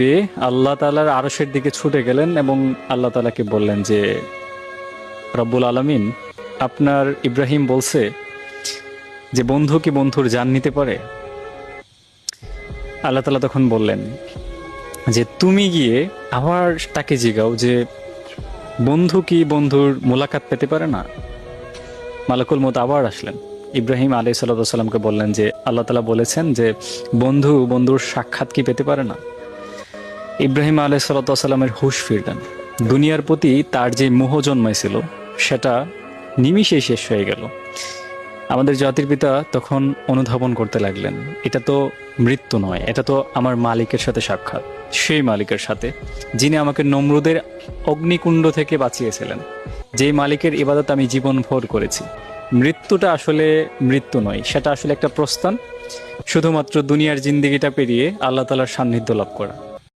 পেয়ে আল্লাহ তালার আরসের দিকে ছুটে গেলেন এবং আল্লাহ তালাকে বললেন যে, রব্বুল আলমিন, আপনার ইব্রাহিম বলছে যে, বন্ধু কি বন্ধুর জান নিতে পারে? আল্লাহ তালা তখন বললেন যে, তুমি গিয়ে আবার তাকে জিগাও যে, বন্ধু কি বন্ধুর মোলাকাত পেতে পারে না? মালাকুল মত আবার আসলেন। ইব্রাহিম আলী সাল্লামকে বললেন যে, আল্লাহ তালা বলেছেন যে, বন্ধু বন্ধুর সাক্ষাৎ কি পেতে পারে না? ইব্রাহিম আলাই সাল্লামের হুশ ফিরলেন। দুনিয়ার প্রতি তার যে মোহ জন্মাইছিল, সেটা নিমিষেই শেষ হয়ে গেল। আমাদের জাতির পিতা তখন অনুধাবন করতে লাগলেন, এটা তো মৃত্যু নয়, এটা তো আমার মালিকের সাথে সাক্ষাৎ, সেই মালিকের সাথে, যিনি আমাকে নমরুদের অগ্নিকুণ্ড থেকে বাঁচিয়েছিলেন। যেই মালিকের ইবাদত আমি জীবন ভর করেছি। মৃত্যুটা আসলে মৃত্যু নয়, সেটা আসলে একটা প্রস্থান। শুধুমাত্র দুনিয়ার জিন্দিগিটা পেরিয়ে আল্লাহ তালার সান্নিধ্য লাভ করা।